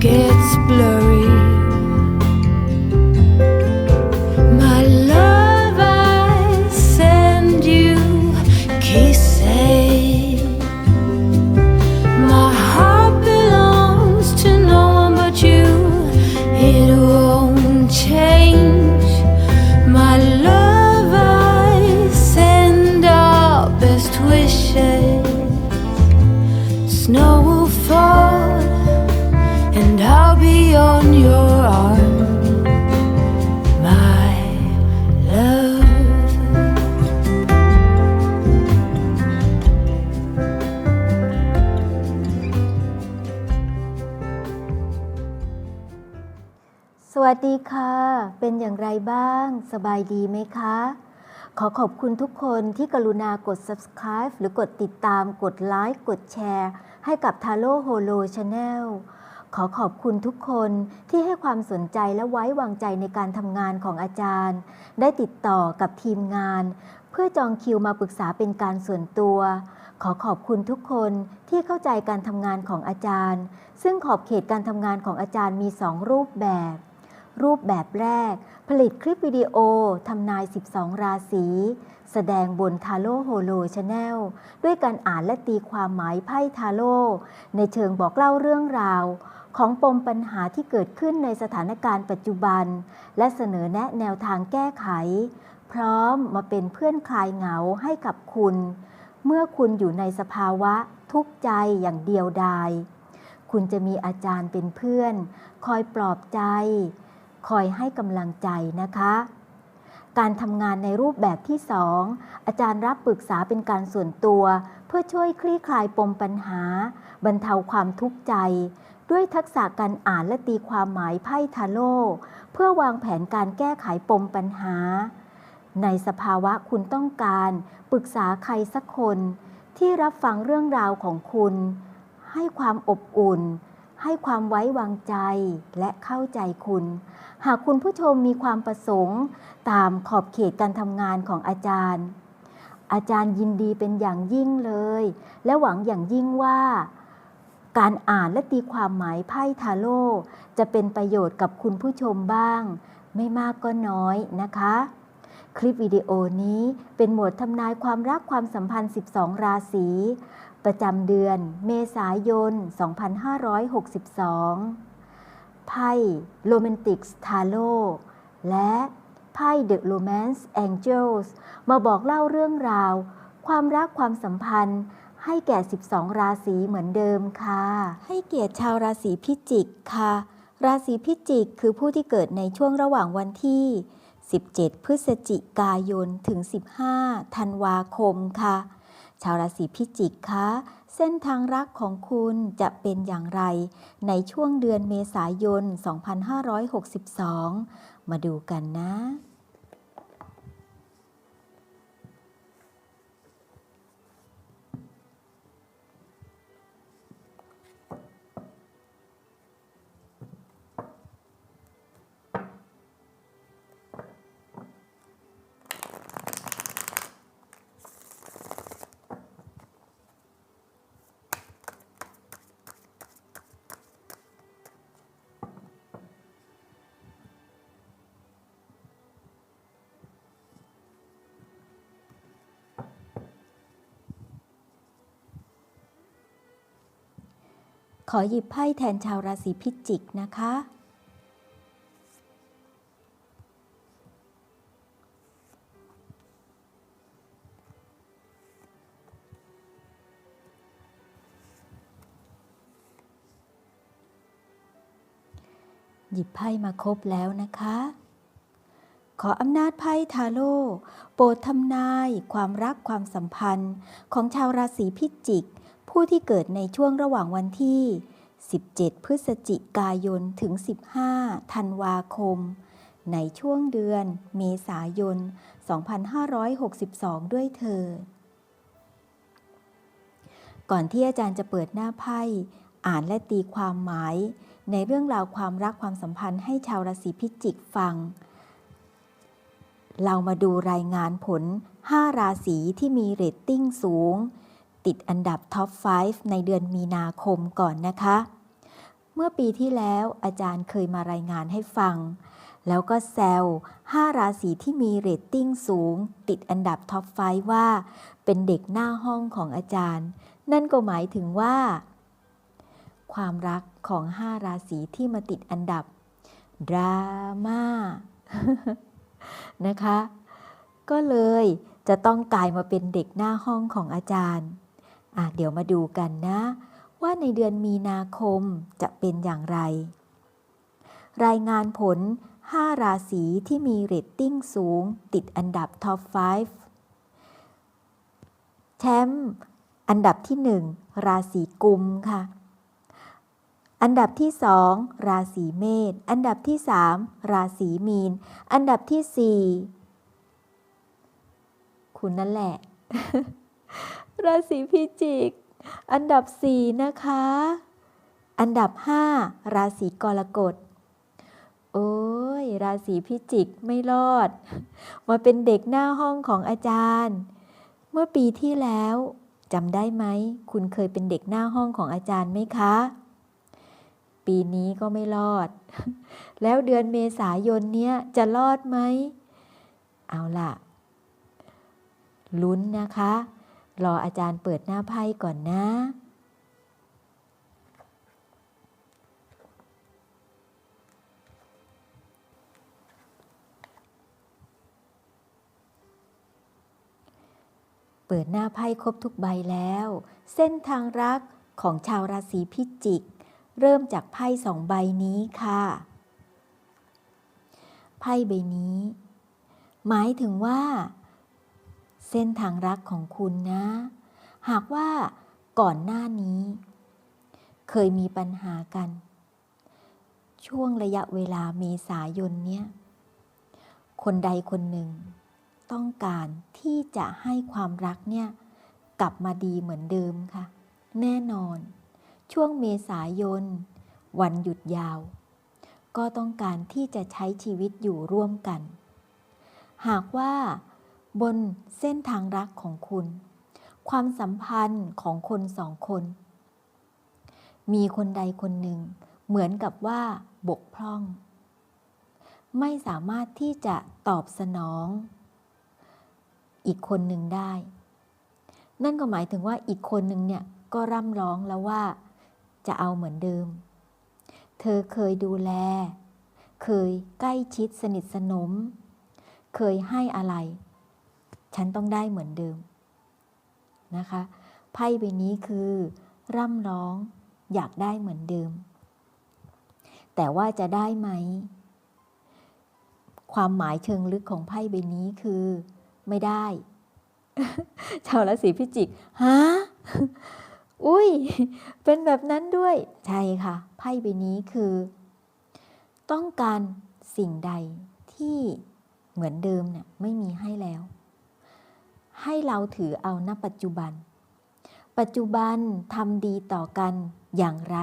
gets blurry. สวัสดีค่ะ เป็นอย่างไรบ้าง สบายดีไหมคะ ขอขอบคุณทุกคนที่กรุณากด subscribe หรือกดติดตาม กดไลค์ กดแชร์ ให้กับ Taro Holo Channel ขอขอบคุณทุกคนที่ให้ความสนใจและไว้วางใจในการทำงานของอาจารย์ ได้ติดต่อกับทีมงาน เพื่อจองคิวมาปรึกษาเป็นการส่วนตัว ขอขอบคุณทุกคนที่เข้าใจการทำงานของอาจารย์ ซึ่งขอบเขตการทำงานของอาจารย์มี2รูปแบบ รูปแบบแรก ผลิตคลิปวิดีโอทำนาย 12 ราศี แสดงบนทาโร่โฮโลชาแนลด้วยการอ่านและตีความหมายไพ่ทาโร่ในเชิงบอกเล่าเรื่องราว ของปมปัญหาที่เกิดขึ้นในสถานการณ์ปัจจุบัน และเสนอแนะแนวทางแก้ไข พร้อมมาเป็นเพื่อนคลายเหงาให้กับคุณ เมื่อคุณอยู่ในสภาวะทุกข์ใจอย่างเดียวดายคุณจะมีอาจารย์เป็นเพื่อน คอยปลอบใจ คอยให้กำลังใจนะคะ การทำงานในรูปแบบที่สองอาจารย์รับปรึกษาเป็นการส่วนตัว เพื่อช่วยคลี่คลายปมปัญหา บรรเทาความทุกข์ใจ ด้วยทักษะการอ่านและตีความหมายไพ่ทาโร่เพื่อวางแผนการแก้ไขปมปัญหา ในสภาวะคุณต้องการปรึกษาใครสักคน ที่รับฟังเรื่องราวของคุณ ให้ความอบอุ่น ให้ความไว้วางใจและเข้าใจคุณ หากคุณผู้ชมมีความประสงค์ ตามขอบเขตการทำงานของอาจารย์ อาจารย์ยินดีเป็นอย่างยิ่งเลย และหวังอย่างยิ่งว่า การอ่านและตีความหมายไพ่ทาโร่จะเป็นประโยชน์กับคุณผู้ชมบ้าง ไม่มากก็น้อยนะคะ คลิปวิดีโอนี้เป็นหมวดทำนายความรักความสัมพันธ์ 12 ราศี ประจำเดือนเมษายน 2562 ไพ่โรแมนติกทาโ o และไพ่ The Romance Angels มาบอกเล่าเรื่องราว ความรักความสัมพันธ์ให้แก่ 12 ราศีเหมือนเดิมค่ะ ให้เกียรติชาวราศีพิจิกค่ะ ราศีพิจิกคือผู้ที่เกิดในช่วงระหว่างวันที่ 17 พฤศจิกายน ถึง 15 ธันวาคมค่ะ ชาวราศีพิจิกคะ เส้นทางรักของคุณจะเป็นอย่างไร ในช่วงเดือนเมษายน 2562 มาดูกันนะ ขอหยิบไพ่แทนชาวราศีพิจิกนะคะ หยิบไพ่มาครบแล้วนะคะ ขออำนาจไพ่ทาโร่โปรดทำนาย ความรักความสัมพันธ์ของชาวราศีพิจิก ผู้ที่เกิดในช่วงระหว่างวันที่ 17 พฤศจิกายน ถึง 15 ธันวาคม ในช่วงเดือนเมษายน 2562 ด้วยเธอญก่อนที่อาจารย์จะเปิดหน้าไพ่ อ่านและตีความหมาย ในเรื่องราวความรักความสัมพันธ์ให้ชาวราศีพิจิกฟัง เรามาดูรายงานผล 5 ราศีที่มีเรตติ้งสูง ติดอันดับท็อป 5 ในเดือนมีนาคมก่อนนะคะ เมื่อปีที่แล้วอาจารย์เคยมารายงานให้ฟัง แล้วก็แซว5 ราศีที่มีเรตติ้งสูง ติดอันดับท็อป 5 ว่า เป็นเด็กหน้าห้องของอาจารย์ นั่นก็หมายถึงว่า ความรักของ 5 ราศีที่มาติดอันดับดราม่านะคะ ก็เลยจะต้องกลายมาเป็นเด็กหน้าห้องของอาจารย์ อะเดี๋ยวมาดูกันนะ ว่าในเดือนมีนาคมจะเป็นอย่างไร รายงานผล 5 ราศีที่มีเรตติ้งสูง ติดอันดับท็อป 5 แชมป์อันดับที่ 1 ราศีกุมค่ะ อันดับที่ 2 ราศีเมษ อันดับที่ 3 ราศีมีน อันดับที่ 4 คุณนั่นแหละ ราศีพิจิก อันดับ 4 นะคะ อันดับ 5 ราศีกรกฎ โอ้ย ราศีพิจิกไม่รอด มาเป็นเด็กหน้าห้องของอาจารย์ เมื่อปีที่แล้วจำได้ไหม คุณเคยเป็นเด็กหน้าห้องของอาจารย์ไหมคะ ปีนี้ก็ไม่รอด แล้วเดือนเมษายนเนี้ยจะรอดไหม เอาล่ะ ลุ้นนะคะ รออาจารย์เปิดหน้าไพ่ก่อนนะ เปิดหน้าไพ่ครบทุกใบแล้ว เส้นทางรักของชาวราศีพิจิก เริ่มจากไพ่สองใบนี้ค่ะ ไพ่ใบนี้ หมายถึงว่า เส้นทางรักของคุณนะ หากว่าก่อนหน้านี้ เคยมีปัญหากัน ช่วงระยะเวลาเมษายนเนี้ยคนใดคนหนึ่ง ต้องการที่จะให้ความรักเนี่ยกลับมาดีเหมือนเดิมค่ะ แน่นอน ช่วงเมษายน วันหยุดยาว ก็ต้องการที่จะใช้ชีวิตอยู่ร่วมกัน หากว่า บนเส้นทางรักของคุณ ความสัมพันธ์ของคนสองคน มีคนใดคนหนึ่ง เหมือนกับว่าบกพร่อง ไม่สามารถที่จะตอบสนอง อีกคนหนึ่งได้ นั่นก็หมายถึงว่าอีกคนหนึ่งเนี่ยก็ร่ำร้องแล้วว่าจะเอาเหมือนเดิม เธอเคยดูแล เคยใกล้ชิดสนิทสนม เคยให้อะไร ฉันต้องได้เหมือนเดิมนะคะไพ่ใบนี้คือ ร่ำร้องอยากได้เหมือนเดิม แต่ว่าจะได้ไหม ความหมายเชิงลึกของไพ่ใบนี้คือ ไม่ได้ ชาวราศีพิจิกฮะอุ้ย เป็นแบบนั้นด้วย ใช่ค่ะ ไพ่ใบนี้คือ ต้องการสิ่งใดที่เหมือนเดิมเนี่ยไม่มีให้แล้ว ให้เราถือเอาณปัจจุบัน ปัจจุบันทำดีต่อกันอย่างไร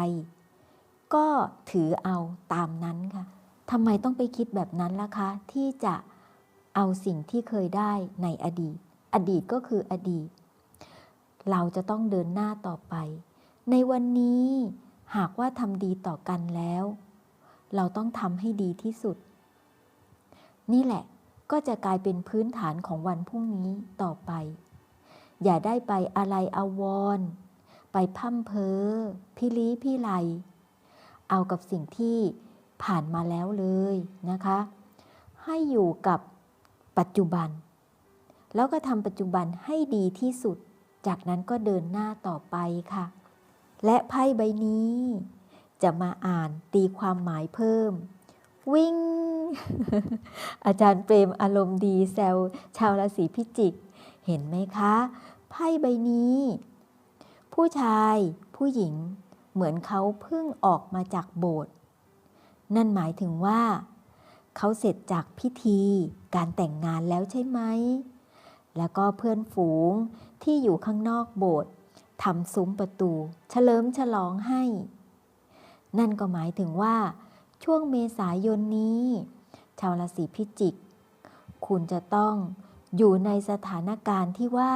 ก็ถือเอาตามนั้นค่ะทำไมต้องไปคิดแบบนั้นล่ะคะ ที่จะเอาสิ่งที่เคยได้ในอดีต อดีตก็คืออดีต เราจะต้องเดินหน้าต่อไป ในวันนี้หากว่าทำดีต่อกันแล้ว เราต้องทำให้ดีที่สุด นี่แหละ ก็จะกลายเป็นพื้นฐานของวันพรุ่งนี้ต่อไป อย่าได้ไปอะไรอาวร ไปพั่มเพอพิลีพิไล เอากับสิ่งที่ผ่านมาแล้วเลยนะคะ ให้อยู่กับปัจจุบัน แล้วก็ทำปัจจุบันให้ดีที่สุด จากนั้นก็เดินหน้าต่อไปค่ะ และไพ่ใบนี้ จะมาอ่านตีความหมายเพิ่ม วิ่ง อาจารย์เปรมอารมณ์ดีแซวชาวราศีพิจิก เห็นไหมคะ ไพ่ใบนี้ ผู้ชายผู้หญิงเหมือนเขาเพิ่งออกมาจากโบสถ์นั่นหมายถึงว่า เขาเสร็จจากพิธีการแต่งงานแล้วใช่ไหม แล้วก็เพื่อนฝูงที่อยู่ข้างนอกโบสถ์ทำซุ้มประตู เฉลิมฉลองให้ นั่นก็หมายถึงว่า ช่วงเมษายนนี้ ชาวราศีพิจิก คุณจะต้องอยู่ในสถานการณ์ที่ว่า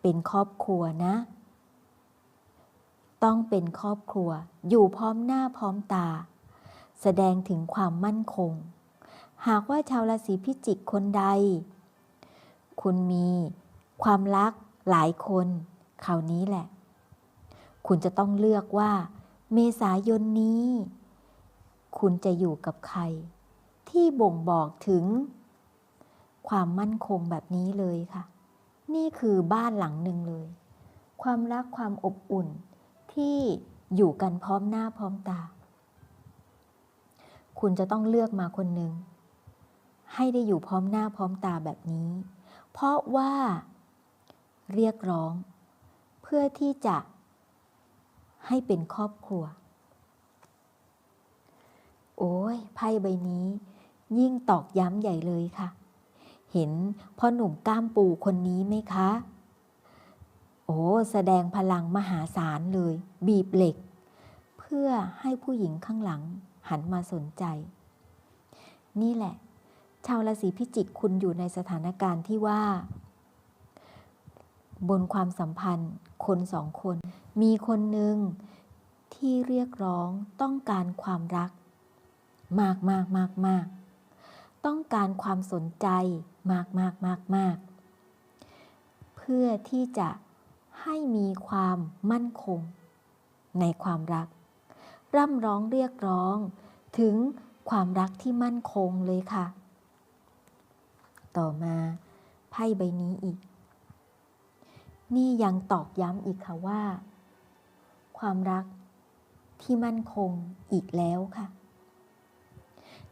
เป็นครอบครัวนะ ต้องเป็นครอบครัว อยู่พร้อมหน้าพร้อมตา แสดงถึงความมั่นคง หากว่าชาวราศีพิจิกคนใด คุณมีความรักหลายคนคราวนี้แหละ คุณจะต้องเลือกว่า เมษายนนี้ คุณจะอยู่กับใคร ที่บ่งบอกถึง ความมั่นคงแบบนี้เลยค่ะ นี่คือบ้านหลังหนึ่งเลย ความรักความอบอุ่นที่อยู่กันพร้อมหน้าพร้อมตา คุณจะต้องเลือกมาคนหนึ่งให้ได้อยู่พร้อมหน้าพร้อมตาแบบนี้ เพราะว่าเรียกร้อง เพื่อที่จะ ให้เป็นครอบครัว โอ้ยไพ่ใบนี้ ยิ่งตอกย้ำใหญ่เลยค่ะ เห็นพ่อหนุ่มก้ามปูคนนี้ไหมคะ โอ้แสดงพลังมหาศาลเลย บีบเหล็ก เพื่อให้ผู้หญิงข้างหลังหันมาสนใจ นี่แหละ ชาวราศีพิจิกคุณอยู่ในสถานการณ์ที่ว่า บนความสัมพันธ์คนสองคน มีคนหนึ่งที่เรียกร้องต้องการความรัก มากมากมากมาก ต้องการความสนใจมากมากมากมากเพื่อที่จะให้มีความมั่นคงในความรัก ร่ำร้องเรียกร้องถึงความรักที่มั่นคงเลยค่ะ ต่อมาไพ่ใบนี้อีก นี่ยังตอกย้ำอีกค่ะว่า ความรักที่มั่นคงอีกแล้วค่ะ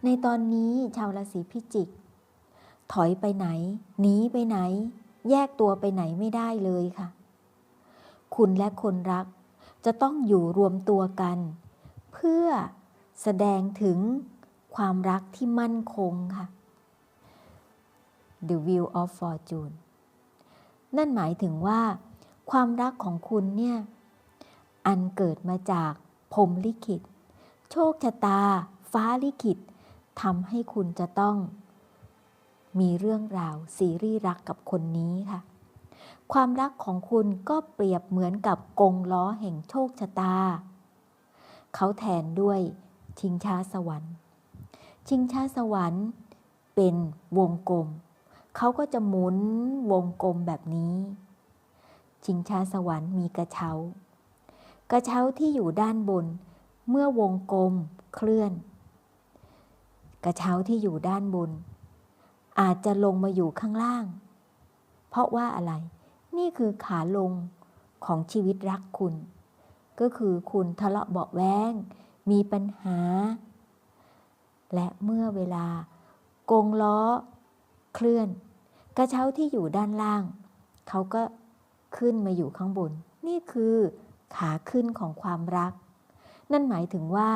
ในตอนนี้ชาวราศีพิจิก ถอยไปไหน หนีไปไหน แยกตัวไปไหนไม่ได้เลยค่ะ คุณและคนรักจะต้องอยู่รวมตัวกัน เพื่อแสดงถึงความรักที่มั่นคงค่ะ The Wheel of Fortune นั่นหมายถึงว่า ความรักของคุณเนี่ย อันเกิดมาจากพรมลิขิต โชคชะตา ฟ้าลิขิต ทำให้คุณจะต้อง มีเรื่องราวซีรีส์รักกับคนนี้ค่ะ ความรักของคุณก็เปรียบเหมือนกับกงล้อแห่งโชคชะตา เขาแทนด้วยชิงช้าสวรรค์ ชิงช้าสวรรค์เป็นวงกลม เขาก็จะหมุนวงกลมแบบนี้ ชิงช้าสวรรค์มีกระเช้า กระเช้าที่อยู่ด้านบน เมื่อวงกลมเคลื่อน กระเช้าที่อยู่ด้านบน อาจจะลงมาอยู่ข้างล่าง เพราะว่าอะไร นี่คือขาลงของชีวิตรักคุณ ก็คือคุณทะเลาะเบาะแว้งมีปัญหา และเมื่อเวลากงล้อ เคลื่อน กระเช้าที่อยู่ด้านล่าง เขาก็ขึ้นมาอยู่ข้างบน นี่คือขาขึ้นของความรัก นั่นหมายถึงว่า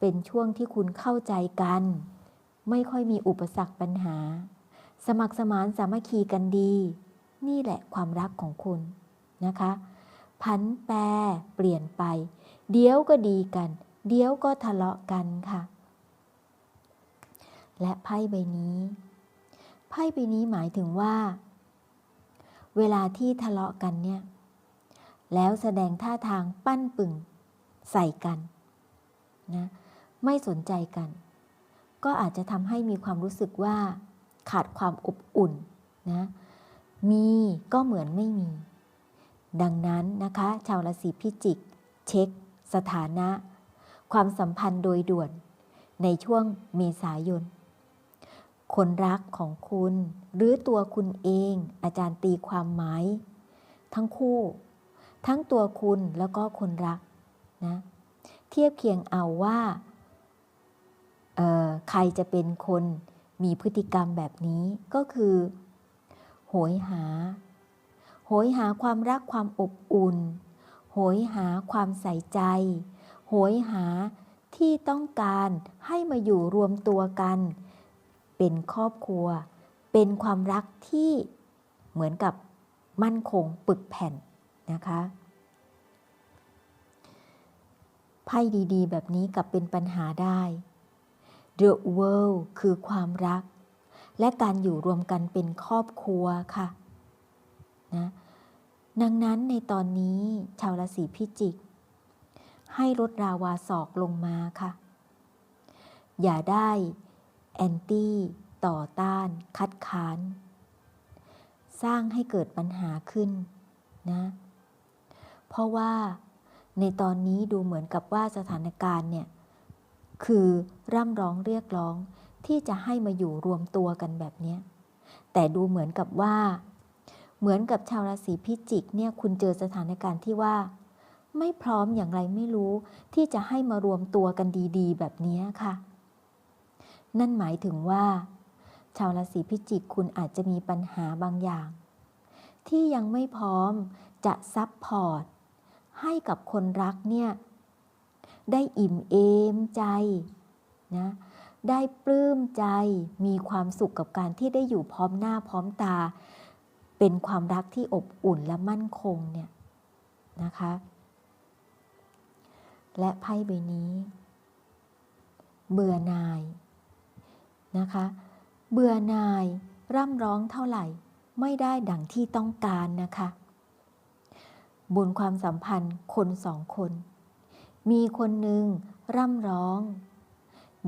เป็นช่วงที่คุณเข้าใจกัน ไม่ค่อยมีอุปสรรคปัญหา สมัครสมานสามัคคีกันดี นี่แหละความรักของคุณนะคะ พันแปรเปลี่ยนไป เดี๋ยวก็ดีกัน เดี๋ยวก็ทะเลาะกันค่ะ และไพ่ใบนี้ไพ่ใบนี้หมายถึงว่า เวลาที่ทะเลาะกันเนี่ย แล้วแสดงท่าทางปั้นปึงใส่กันนะไม่สนใจกัน ก็อาจจะทำให้มีความรู้สึกว่าขาดความอบอุ่นนะมีก็เหมือนไม่มี ดังนั้นนะคะ ชาวราศีพิจิก เช็ค สถานะ ความสัมพันธ์โดยด่วน ในช่วงเมษายน คนรักของคุณหรือตัวคุณเอง อาจารย์ตีความหมายทั้งคู่ ทั้งตัวคุณแล้วก็คนรักนะเทียบเคียงเอาว่า ใครจะเป็นคนมีพฤติกรรมแบบนี้ก็คือ โหยหา โหยหาความรักความอบอุ่น โหยหาความใส่ใจ โหยหาที่ต้องการให้มาอยู่รวมตัวกัน เป็นครอบครัว เป็นความรักที่เหมือนกับมั่นคงปึกแผ่นนะคะไพ่ดีๆ แบบนี้กลับเป็นปัญหาได้ The world คือความรัก และการอยู่รวมกันเป็นครอบครัวค่ะนะดังนั้นในตอนนี้ชาวราศีพิจิก ให้ลดราวาศอกลงมาค่ะ อย่าได้แอนตี้ต่อต้าน คัดค้าน สร้างให้เกิดปัญหาขึ้นนะเพราะว่าในตอนนี้ดูเหมือนกับว่าสถานการณ์เนี่ย คือร่ำร้องเรียกร้องที่จะให้มาอยู่รวมตัวกันแบบนี้แต่ดูเหมือนกับว่า เหมือนกับชาวราศีพิจิกเนี่ยคุณเจอสถานการณ์ที่ว่า ไม่พร้อมอย่างไรไม่รู้ที่จะให้มารวมตัวกันดีๆ แบบนี้ค่ะ นั่นหมายถึงว่า ชาวราศีพิจิกคุณอาจจะมีปัญหาบางอย่าง ที่ยังไม่พร้อมจะซับพอร์ตให้กับคนรักเนี่ย ได้อิ่มเอมใจนะได้ปลื้มใจมีความสุขกับการที่ได้อยู่พร้อมหน้าพร้อมตา เป็นความรักที่อบอุ่นและมั่นคงเนี่ยนะคะและไพ่ใบนี้ เบื่อนายนะคะ เบื่อนายร่ำร้องเท่าไหร่ ไม่ได้ดังที่ต้องการนะคะบนความสัมพันธ์คนสองคน มีคนหนึ่งร่ำร้อง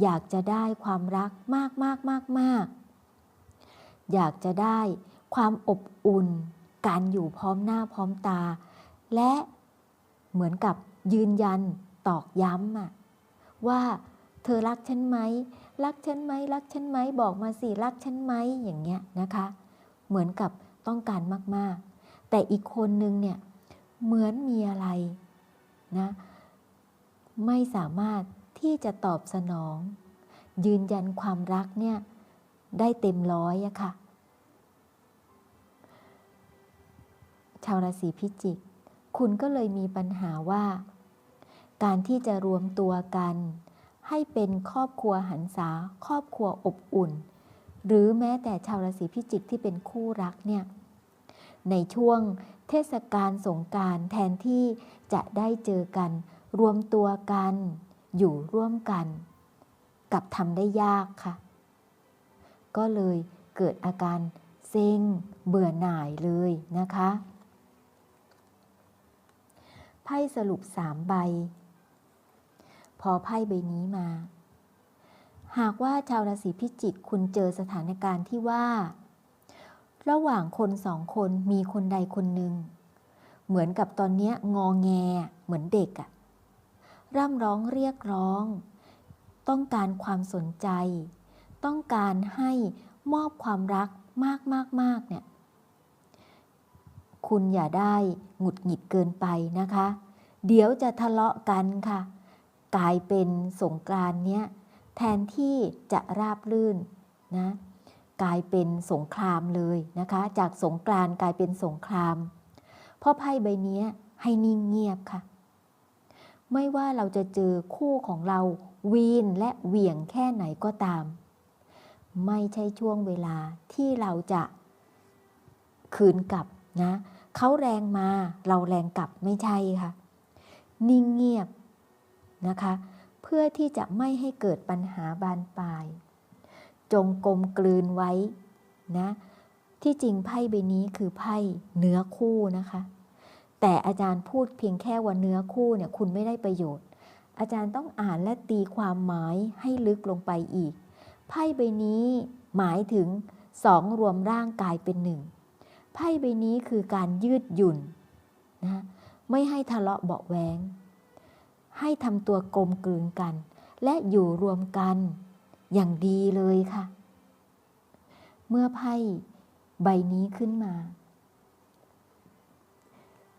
อยากจะได้ความรักมากมากมากมากอยากจะได้ความอบอุ่น การอยู่พร้อมหน้าพร้อมตา และเหมือนกับยืนยันตอกย้ำว่าเธอรักฉันไหมรักฉันไหมรักฉันไหมบอกมาสิรักฉันไหมอย่างเงี้ยนะคะ เหมือนกับต้องการมากๆ แต่อีกคนนึงเนี่ยเหมือนมีอะไรนะ ไม่สามารถที่จะตอบสนอง ยืนยันความรักเนี่ยได้เต็มร้อยอะค่ะ ชาวราศีพิจิก คุณก็เลยมีปัญหาว่า การที่จะรวมตัวกัน ให้เป็นครอบครัวหันษาครอบครัวอบอุ่น หรือแม้แต่ชาวราศีพิจิกที่เป็นคู่รักเนี่ยในช่วงเทศกาลสงการแทนที่จะได้เจอกัน รวมตัวกัน อยู่ร่วมกัน กับทำได้ยากค่ะ ก็เลยเกิดอาการเซ็งเบื่อหน่ายเลยนะคะไพ่สรุปสามใบ พอไพ่ใบนี้มา หากว่าชาวราศีพิจิกคุณเจอสถานการณ์ที่ว่า ระหว่างคนสองคนมีคนใดคนหนึ่ง เหมือนกับตอนนี้งอแงเหมือนเด็กอะ ร่ำร้องเรียกร้อง ต้องการความสนใจ ต้องการให้มอบความรักมากมากมากเนี่ย คุณอย่าได้หงุดหงิดเกินไปนะคะ เดี๋ยวจะทะเลาะกันค่ะ กลายเป็นสงกรานเนี้ยแทนที่จะราบลื่นนะกลายเป็นสงครามเลยนะคะ จากสงกรานกลายเป็นสงคราม เพราะไพ่ใบนี้ให้นิ่งเงียบค่ะ ไม่ว่าเราจะเจอคู่ของเราวีนและเหวี่ยงแค่ไหนก็ตาม ไม่ใช่ช่วงเวลาที่เราจะคืนกลับนะเขาแรงมาเราแรงกลับไม่ใช่ค่ะ นิ่งเงียบนะคะ เพื่อที่จะไม่ให้เกิดปัญหาบานปลาย จงกลมกลืนไว้นะที่จริงไพ่ใบนี้คือไพ่เนื้อคู่นะคะ แต่อาจารย์พูดเพียงแค่ว่าเนื้อคู่เนี่ยคุณไม่ได้ประโยชน์ อาจารย์ต้องอ่านและตีความหมายให้ลึกลงไปอีก ไพ่ใบนี้หมายถึงสองรวมร่างกายเป็นหนึ่งไพ่ใบนี้คือการยืดหยุ่นนะไม่ให้ทะเลาะเบาะแวงให้ทำตัวกลมกลืนกัน และอยู่รวมกันอย่างดีเลยค่ะ เมื่อไพ่ใบนี้ขึ้นมา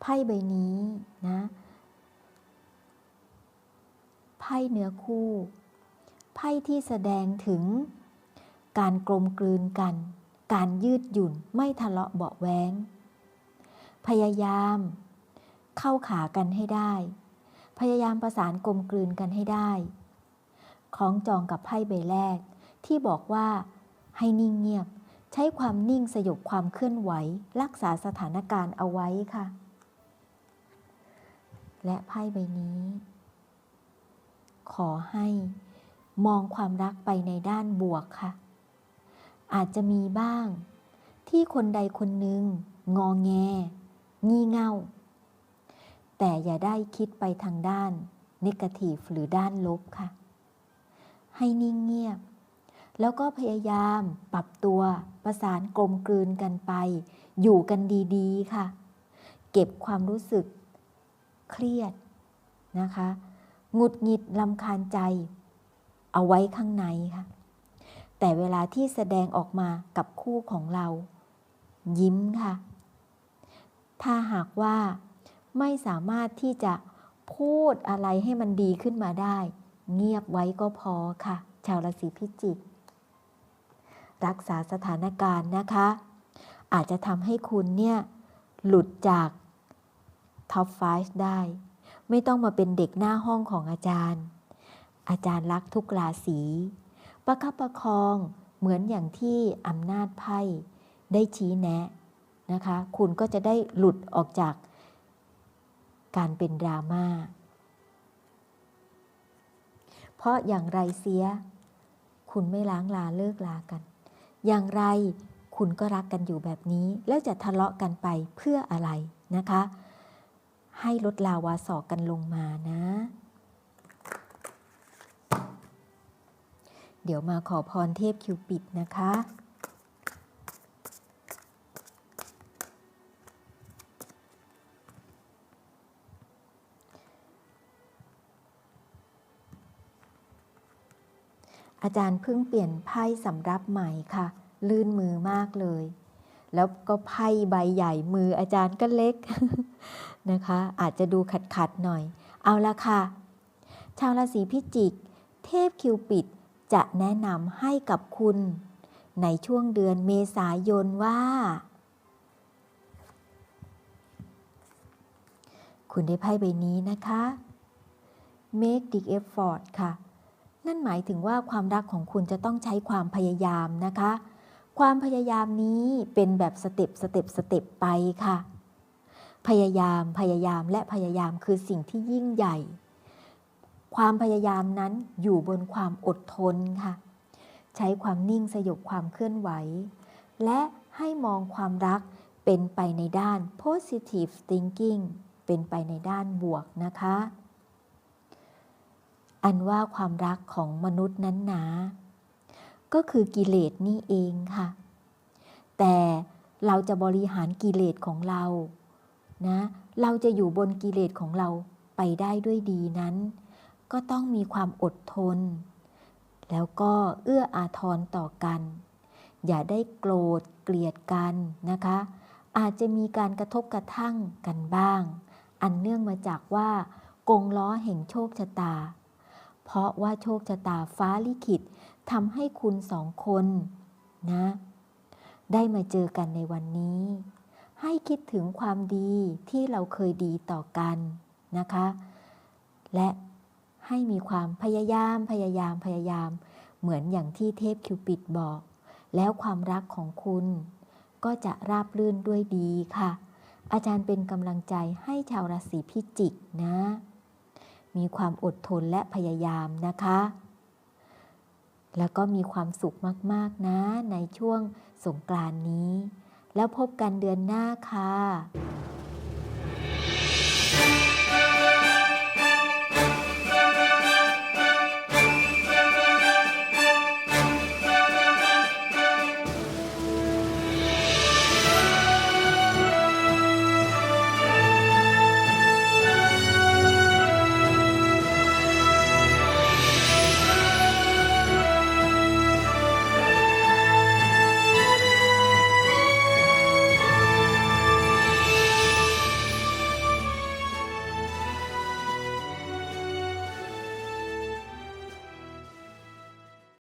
ไพ่ใบนี้นะไพ่เนื้อคู่ ไพ่ที่แสดงถึงการกลมกลืนกัน การยืดหยุ่นไม่ทะเลาะเบาแวงพยายามเข้าขากันให้ได้ พยายามประสานกลมกลืนกันให้ได้คล้องจองกับไพ่ใบแรก ที่บอกว่าให้นิ่งเงียบ ใช้ความนิ่งสยบความเคลื่อนไหว รักษาสถานการณ์เอาไว้ค่ะ และไพ่ใบนี้ ขอให้มองความรักไปในด้านบวกค่ะ อาจจะมีบ้าง ที่คนใดคนหนึ่งงอแง งี่เง่า แต่อย่าได้คิดไปทางด้านนิเกทีฟหรือด้านลบค่ะ ให้นิ่งเงียบ แล้วก็พยายามปรับตัวประสานกลมกลืนกันไป อยู่กันดีๆค่ะ เก็บความรู้สึก เครียดนะคะหงุดหงิดลำคาญใจ เอาไว้ข้างในค่ะ แต่เวลาที่แสดงออกมากับคู่ของเรา ยิ้มค่ะ ถ้าหากว่าไม่สามารถที่จะพูดอะไรให้มันดีขึ้นมาได้ เงียบไว้ก็พอค่ะ ชาวราศีพิจิก รักษาสถานการณ์นะคะ อาจจะทำให้คุณเนี่ยหลุดจาก ท็อป5ได้ ไม่ต้องมาเป็นเด็กหน้าห้องของอาจารย์ อาจารย์รักทุกราศีประคับประคองเหมือนอย่างที่อำนาจไพ่ได้ชี้แนะนะคะ คุณก็จะได้หลุดออกจากการเป็นดราม่า เพราะอย่างไรเสีย คุณไม่ล้างลาเลิกลากัน อย่างไรคุณก็รักกันอยู่แบบนี้ แล้วจะทะเลาะกันไปเพื่ออะไรนะคะ ให้ลดลาวาสอกกันลงมานะ เดี๋ยวมาขอพรเทพคิวปิดนะคะอาจารย์เพิ่งเปลี่ยนไพ่สำรับใหม่ค่ะ ลื่นมือมากเลย แล้วก็ไพ่ใบใหญ่มืออาจารย์ก็เล็ก นะคะ อาจจะดูขัดขัดหน่อย เอาละค่ะ ชาวราศีพิจิก เทพคิวปิดจะแนะนำให้กับคุณ ในช่วงเดือนเมษายนว่า คุณได้ไพ่ใบนี้นะคะ make the effort ค่ะ นั่นหมายถึงว่าความรักของคุณจะต้องใช้ความพยายามนะคะ ความพยายามนี้เป็นแบบสเต็ปสเต็ปสเต็ปไปค่ะ พยายามพยายามและพยายามคือสิ่งที่ยิ่งใหญ่ ความพยายามนั้นอยู่บนความอดทนค่ะ ใช้ความนิ่งสยบความเคลื่อนไหว และให้มองความรักเป็นไปในด้าน positive thinking เป็นไปในด้านบวกนะคะ อันว่าความรักของมนุษย์นั้นหนา ก็คือกิเลสนี่เองค่ะ แต่เราจะบริหารกิเลสของเรา นะ เราจะอยู่บนกิเลสของเราไปได้ด้วยดีนั้น ก็ต้องมีความอดทน แล้วก็เอื้ออาทรต่อกัน อย่าได้โกรธเกลียดกันนะคะ อาจจะมีการกระทบกระทั่งกันบ้าง อันเนื่องมาจากว่ากงล้อแห่งโชคชะตา เพราะว่าโชคชะตาฟ้าลิขิตทำให้คุณสองคนนะ ได้มาเจอกันในวันนี้ ให้คิดถึงความดีที่เราเคยดีต่อกันนะคะ และให้มีความพยายามพยายามพยายาม เหมือนอย่างที่เทพคิวปิดบอก แล้วความรักของคุณ ก็จะราบรื่นด้วยดีค่ะ อาจารย์เป็นกำลังใจให้ชาวราศีพิจิกนะ มีความอดทนและพยายามนะคะ แล้วก็มีความสุขมาก ๆ นะในช่วงสงกรานนี้ แล้วพบกันเดือนหน้าค่ะ